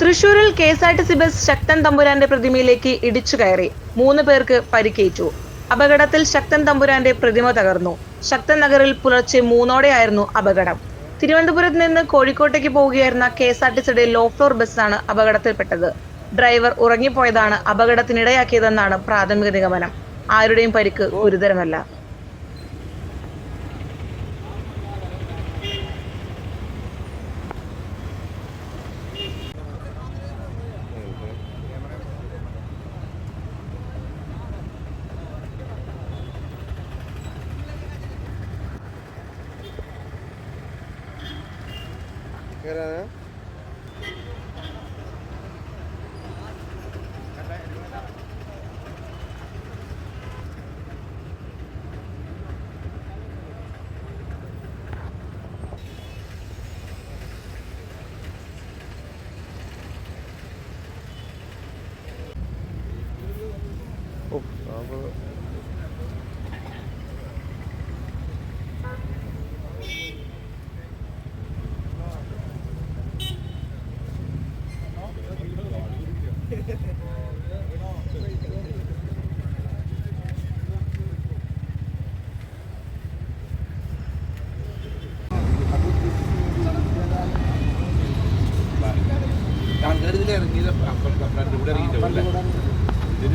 തൃശൂരിൽ K S R T C bus Sakthan തമ്പുരാന്റെ പ്രതിമയിലേക്ക് ഇടിച്ചു കയറി. മൂന്ന് പേർക്ക് പരിക്കേറ്റു. അപകടത്തിൽ ശക്തൻ തമ്പുരാന്റെ പ്രതിമ തകർന്നു. ശക്തൻ നഗറിൽ പുലർച്ചെ മൂന്നോടെയായിരുന്നു അപകടം. തിരുവനന്തപുരത്ത് നിന്ന് കോഴിക്കോട്ടേക്ക് പോവുകയായിരുന്ന കെ എസ് ആർ ടി സിയുടെ ലോ ഫ്ലോർ ബസ്സാണ് അപകടത്തിൽപ്പെട്ടത്. ഡ്രൈവർ ഉറങ്ങിപ്പോയതാണ് അപകടത്തിനിടയാക്കിയതെന്നാണ് പ്രാഥമിക നിഗമനം. ആരുടെയും പരിക്ക് ഗുരുതരമല്ല. Oh, aber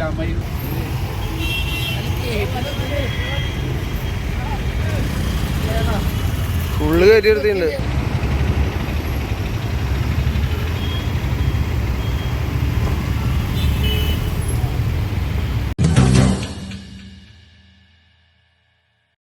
അമ്മയും ഫുള്ള് കയറ്റി എടുത്തിട്ടുണ്ട്.